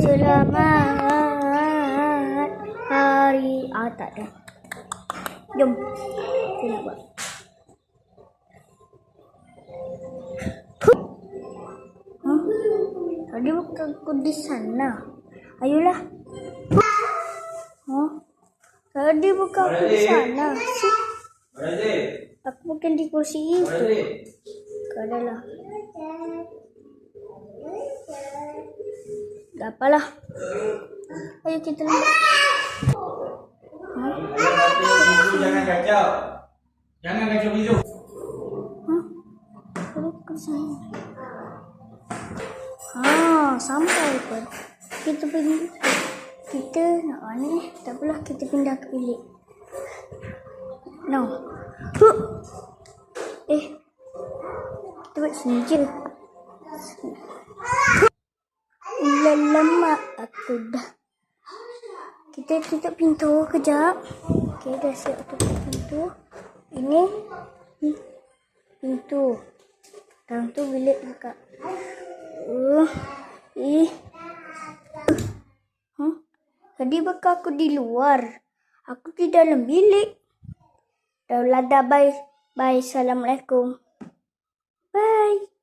Selamat hari ah tak ada. Jom. Kita nak buat. Huh? Tadi bukan aku di sana. Ayolah. Huh? Tadi bukan aku di sana. Aku bukan di kursi itu. Brazil. Tak apalah. Ayo kita? Bizu jangan kacau. Jangan kacau. Huh? Tadi bukan sana. Ha, sampai pun. Kita pergi. Kita nak mana ni? Tak apalah, kita pindah ke bilik. No. Huh. Eh. Kita buat sini je. Dah lama aku dah. Kita tutup pintu kejap. Okay, dah siap tutup pintu. Ini pintu. Dalam tu bilik kakak. Uh, eh. Huh? Tadi bakal aku di luar. Aku di dalam bilik. Dah dah bye. Bye. Assalamualaikum. Bye.